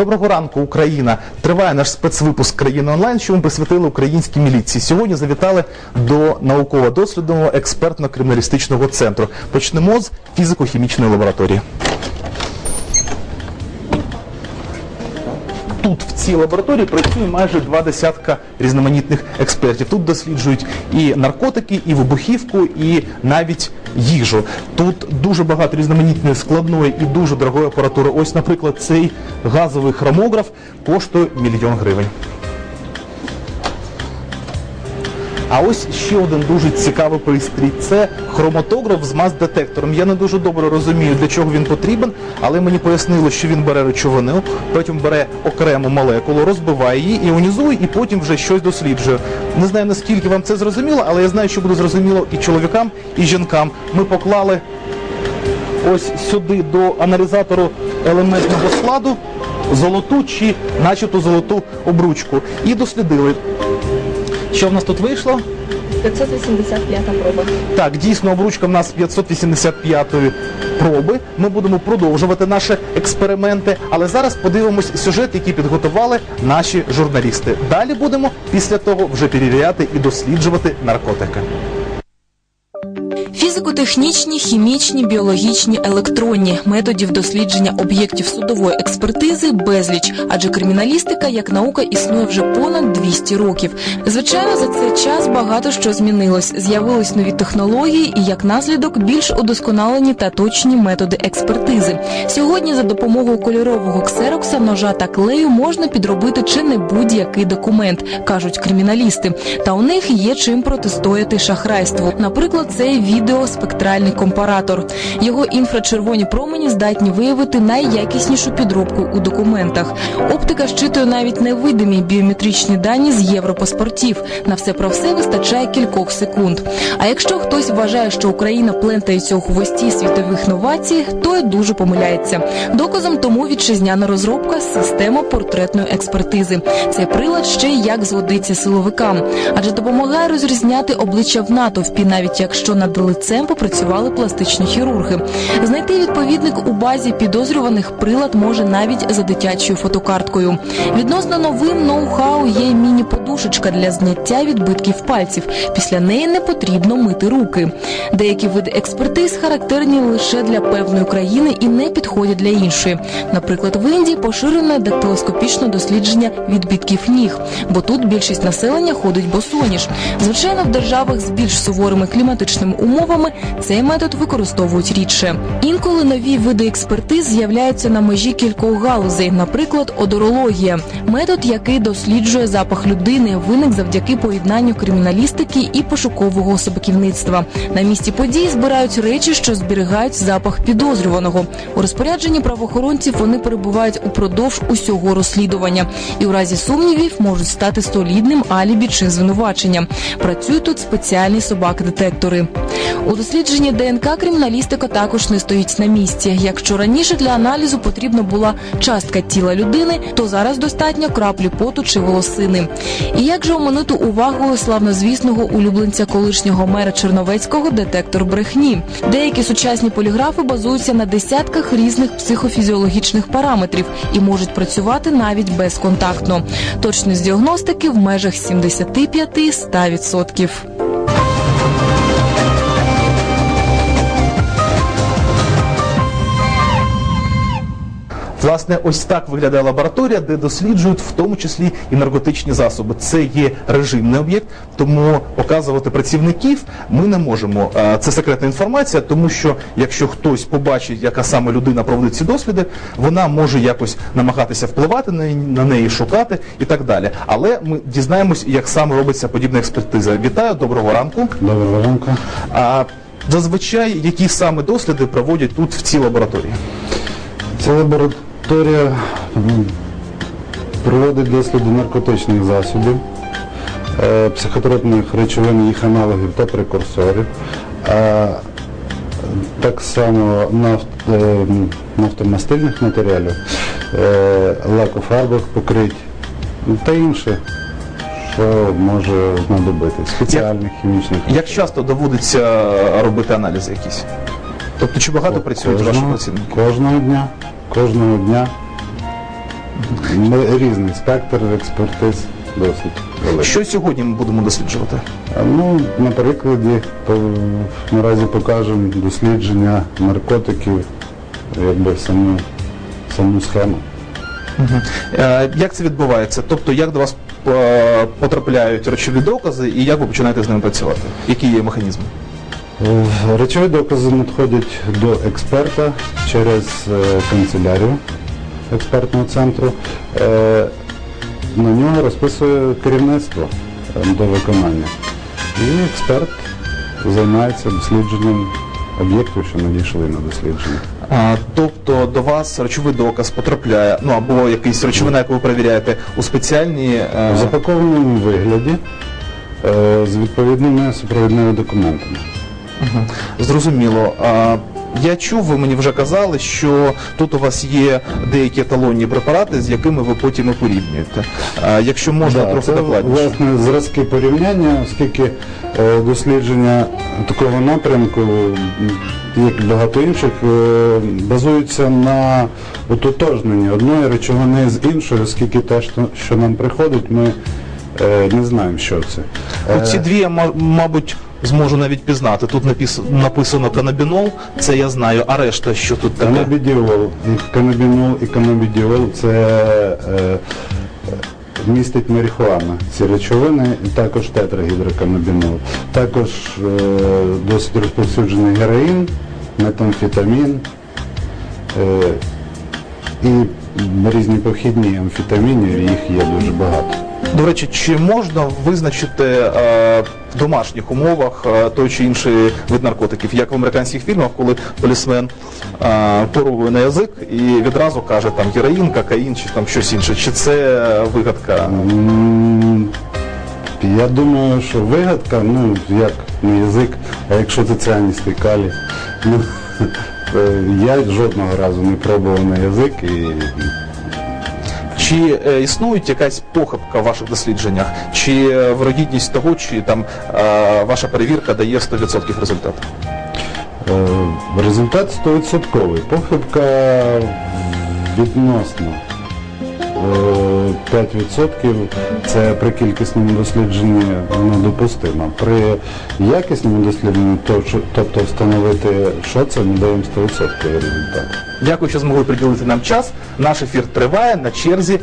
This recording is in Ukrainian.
Доброго ранку, Україна! Триває наш спецвипуск країни онлайн, що ми присвятили українській міліції. Сьогодні завітали до науково-дослідного експертно-криміналістичного центру. Почнемо з фізико-хімічної лабораторії. Тут в цій лабораторії працює майже два десятка різноманітних експертів. Тут досліджують і наркотики, і вибухівку, і навіть їжу. Тут дуже багато різноманітної складної і дуже дорогої апаратури. Ось, наприклад, цей газовий хромограф коштує мільйон гривень. А ось ще один дуже цікавий пристрій. Це хроматограф з мас-детектором. Я не дуже добре розумію, для чого він потрібен, але мені пояснило, що він бере речовину, потім бере окрему молекулу, розбиває її, іонізує і потім вже щось досліджує. Не знаю наскільки вам це зрозуміло, але я знаю, що буде зрозуміло і чоловікам, і жінкам. Ми поклали ось сюди до аналізатору елементного складу золоту чи начебто золоту обручку і дослідили. Що в нас тут вийшло? 585 проба. Так, дійсно, обручка в нас 585-ї проби. Ми будемо продовжувати наші експерименти, але зараз подивимось сюжет, який підготували наші журналісти. Далі будемо після того вже перевіряти і досліджувати наркотики. Фізико-технічні, хімічні, біологічні, електронні методів дослідження об'єктів судової експертизи безліч, адже криміналістика як наука існує вже понад 200 років. Звичайно, за цей час багато що змінилось. З'явились нові технології і як наслідок більш удосконалені та точні методи експертизи. Сьогодні за допомогою кольорового ксерокса, ножа та клею можна підробити чи не будь-який документ, кажуть криміналісти. Та у них є чим протистояти шахрайству. Наприклад, цей відеоспектральний компаратор. Його інфрачервоні промені здатні виявити найякіснішу підробку у документах. Оптика щитує навіть невидимі біометричні дані з європаспортів. На все про все вистачає кількох секунд. А якщо хтось вважає, що Україна плентається у хвості світових новацій, то й дуже помиляється. Доказом тому вітчизняна розробка система портретної експертизи. Цей прилад ще й як згодиться силовикам, адже допомагає розрізняти обличчя в натовпі, навіть якщо над лицем попрацювали пластичні хірурги. Знайти відповідник у базі підозрюваних прилад може навіть за дитячою фотокарткою. Відносно новим ноу-хау є міні-подушечка для зняття відбитків пальців. Після неї не потрібно мити руки. Деякі види експертиз характерні лише для певної країни і не підходять для іншої. Наприклад, в Індії поширене дактилоскопічне дослідження відбитків ніг, бо тут більшість населення ходить босоніж. Звичайно, в державах з більш суворими кліматичними умовами цей метод використовують рідше. Інколи нові види експертиз з'являються на межі кількох галузей, наприклад, одорологія, метод, який досліджує запах людини, виник завдяки поєднанню криміналістики і пошукового собаківництва. На місці подій збирають речі, що зберігають запах підозрюваного. У розпорядженні правоохоронців вони перебувають упродовж усього розслідування і у разі сумнівів можуть стати солідним алібі чи звинуваченням. Працюють тут спеціальні собаки-детектори. У дослідженні ДНК криміналістика також не стоїть на місці. Якщо раніше для аналізу потрібна була частка тіла людини, то зараз достатньо краплі поту чи волосини. І як же оминути увагу славнозвісного улюбленця колишнього мера Черновецького детектор брехні? Деякі сучасні поліграфи базуються на десятках різних психофізіологічних параметрів і можуть працювати навіть безконтактно. Точність діагностики в межах 75-100%. Власне, ось так виглядає лабораторія, де досліджують в тому числі і наркотичні засоби. Це є режимний об'єкт, тому показувати працівників ми не можемо. Це секретна інформація, тому що якщо хтось побачить, яка саме людина проводить ці досліди, вона може якось намагатися впливати на, на неї, шукати і так далі. Але ми дізнаємось, як саме робиться подібна експертиза. Вітаю, доброго ранку. Доброго ранку. А зазвичай які саме досліди проводять тут в цій лабораторії? Ця лабораторія м, проводить досліди наркотичних засобів, е, психотропних речовин, їх аналогів та прекурсорів, а так само нафт, е, нафтомастильних матеріалів, е, лакофарбових покрить ну, та інше, що може знадобитись, спеціальних хімічних. Як часто доводиться робити аналізи якісь? Тобто чи багато працюють ваші працівники? Кожного дня. Кожного дня. Ми- Різний спектр експертиз досить великий. Що сьогодні ми будемо досліджувати? Ну, на прикладі наразі покажемо дослідження наркотиків, якби саму, саму схему. Е, Як це відбувається? Тобто, як до вас е, потрапляють речові докази і як ви починаєте з ними працювати? Які є механізми? Е, Речові докази надходять до експерта через е, канцелярію експертного центру. Е, На нього розписує керівництво до виконання. І експерт займається дослідженням об'єктів, що надійшли на дослідження. А, тобто до вас речовий доказ потрапляє, ну або якийсь речовина, яку ви перевіряєте у спеціальні е, В запакованому вигляді е, з відповідними супровідними документами. Зрозуміло. А, я чув, ви мені вже казали, що тут у вас є деякі еталонні препарати, з якими ви потім і порівнюєте. А, якщо можна Да, трохи це докладніше. власне зразки порівняння, оскільки е, дослідження такого напрямку, м, як і багато інших, е, базуються на ототожненні одної речовини з іншою, оскільки те, що, що нам приходить, ми е, не знаємо, що це. Ну, ці дві ма- мабуть, зможу навіть пізнати. Тут напис- написано канабінол, це я знаю, а решта що тут таке? Канабідіол, канабінол і канабідіол це е, містить марихуана. Ці речовини, і також тетрагідроканабінол. Також е, досить розповсюджений героїн, метамфетамін е, і різні похідні амфетаміни, їх є дуже багато. До речі, чи можна визначити е, в домашніх умовах е, той чи інший вид наркотиків, як в американських фільмах, коли полісмен е, поругує на язик і відразу каже там героїн, кокаїн чи там щось інше? Чи це вигадка? Я думаю, що вигадка, ну як не язик, а якщо це цианістий калій. Ну, е, я жодного разу не пробував на язик і Чи е, існує якась похибка в ваших дослідженнях, чи е, вирогідність того, чи там е, ваша перевірка дає 100% результат? результат 100%. Похибка відносно. Е, 5% це при кількісному дослідженні недопустимо. допустимо. При якісному дослідженні, тобто встановити, що це, ми даємо 100% результат. Дякую, що змогли приділити нам час. Наш ефір триває на черзі.